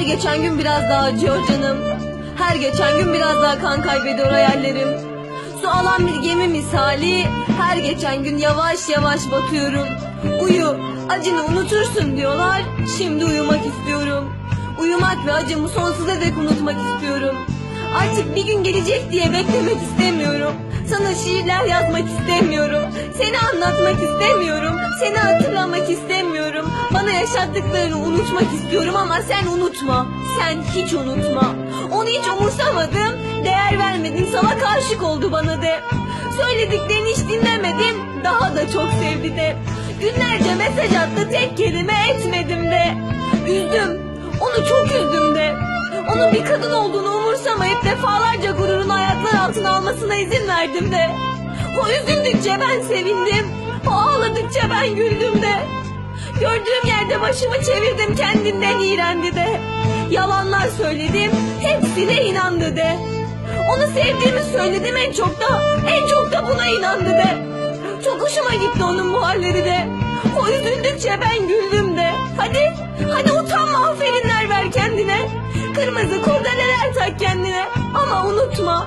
Her geçen gün biraz daha acıyor canım. Her geçen gün biraz daha kan kaybediyor hayallerim. Su alan bir gemi misali her geçen gün yavaş yavaş batıyorum. Uyu, acını unutursun diyorlar. Şimdi uyumak istiyorum. Uyumak ve acımı sonsuza dek unutmak istiyorum. Artık bir gün gelecek diye beklemek istemiyorum. Sana şiirler yazmak istemiyorum. Seni anlatmak istemiyorum. Seni hatırlamak istemiyorum. Bana yaşattıklarını unutmak istiyorum ama sen unutma. Sen hiç unutma. Onu hiç umursamadım. Değer vermedin. Salak aşık oldu bana de. Söylediklerini hiç dinlemedim. Daha da çok sevdi de. Günlerce mesaj attı tek kelime etmedim de. Üzdüm. Onu çok üzdüm. Onun bir kadın olduğunu umursamayıp defalarca gururunu ayaklar altına almasına izin verdim de. O üzüldükçe ben sevindim. O ağladıkça ben güldüm de. Gördüğüm yerde başımı çevirdim kendinden iğrendi de. Yalanlar söyledim hepsine inandı de. Onu sevdiğimi söyledim en çok da en çok da buna inandı de. Çok hoşuma gitti onun bu halleri de. O üzüldükçe ben güldüm de. Hadi, hadi utanma aferinler ver kendine. Kırmızı kurdeleler tak kendine. Ama unutma,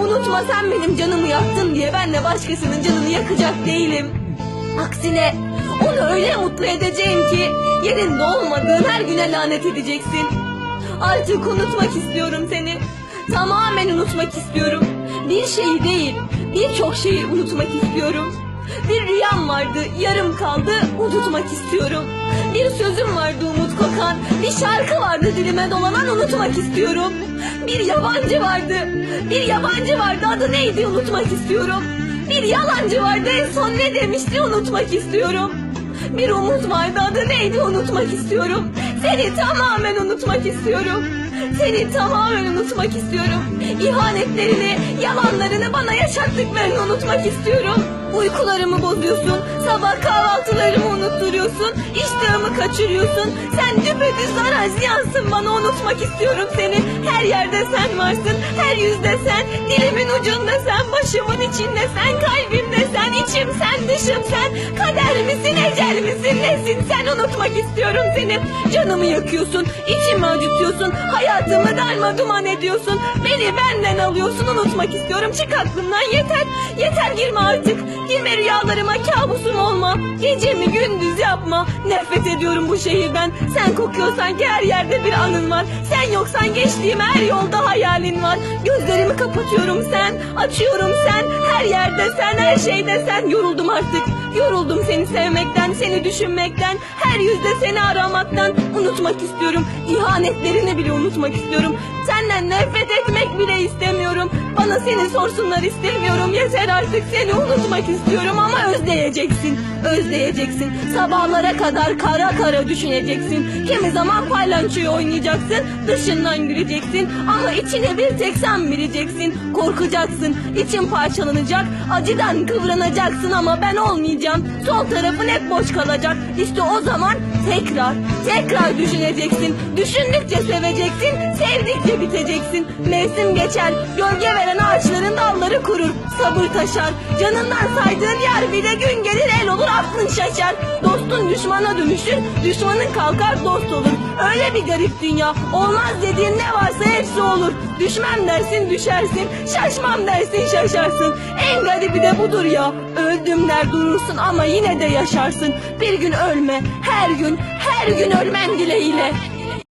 unutma sen benim canımı yaktın diye ben de başkasının canını yakacak değilim. Aksine onu öyle mutlu edeceğim ki yerinde olmadığın her güne lanet edeceksin. Artık unutmak istiyorum seni. Tamamen unutmak istiyorum. Bir şeyi değil, birçok şeyi unutmak istiyorum. Bir rüyam vardı, yarım kaldı, unutmak istiyorum. Bir sözüm vardı umut kokan, bir şarkı vardı dilime dolanan unutmak istiyorum. Bir yabancı vardı, bir yabancı vardı adı neydi unutmak istiyorum. Bir yalancı vardı en son ne demişti unutmak istiyorum. Bir umut vardı adı neydi unutmak istiyorum. Seni tamamen unutmak istiyorum. Seni tamamen unutmak istiyorum. İhanetlerini, yalanlarını bana yaşattıklarını unutmak istiyorum. Uykularımı bozuyorsun, sabah kahvaltılarımı unutturuyorsun, iştahımı kaçırıyorsun. Sen düpedüz zarar ziyansın bana unutmak istiyorum seni. Her yerde sen varsın, her yüzde sen, dilimin ucunda sen, başımın içinde sen, kalbimde sen, içim sen, dışım sen. Kader misin, ecel nesin sen unutmak istiyorum seni. Canımı yakıyorsun, içimi acıtıyorsun, hayatımı darma duman ediyorsun. Beni benden alıyorsun, unutmak istiyorum. Çık aklımdan yeter, yeter girme artık. Girme rüyalarıma kabusum olma. Gecemi gündüz yapma. Nefret ediyorum bu şehirden. Sen kokuyorsan ki her yerde bir anın var. Sen yoksan geçtiğim her yolda hayalin var. Gözlerimi kapatıyorum sen. Açıyorum sen. Her yerde sen, her şeyde sen. Yoruldum artık. Yoruldum seni sevmekten, seni düşünmekten, her yüzde seni aramaktan. Unutmak istiyorum. İhanetlerini bile unutmak istiyorum. Senden nefret etmek bile istemiyorum. Bana seni sorsunlar istemiyorum. Yeter artık seni unutmak istiyorum ama özleyeceksin. Özleyeceksin. Sabahlara kadar kara kara düşüneceksin. Kimi zaman paylançoyu oynayacaksın. Dışından güleceksin. Ama içine bir tek sen bileceksin. Korkacaksın. İçin parçalanacak. Acıdan kıvranacaksın ama ben olmayacağım. Sol tarafın hep boş kalacak. İşte o zaman tekrar, tekrar düşüneceksin. Düşündükçe seveceksin. Sevdikçe biteceksin. Mevsim geçer. Gölge veren ağaçların dalları kurur. Sabır taşar. Canından saydığın yer bile gün gelir el olur aklın şaşar. Dostun düşmana dönüşür. Düşmanın kalkar dost olur. Öyle bir garip dünya. Olmaz dediğin ne varsa hepsi olur. Düşmem dersin düşersin. Şaşmam dersin şaşarsın. En garibi de budur ya. Öldüm der durursun ama yine de yaşarsın. Bir gün ölme. Her gün, her gün ölmen dileğiyle.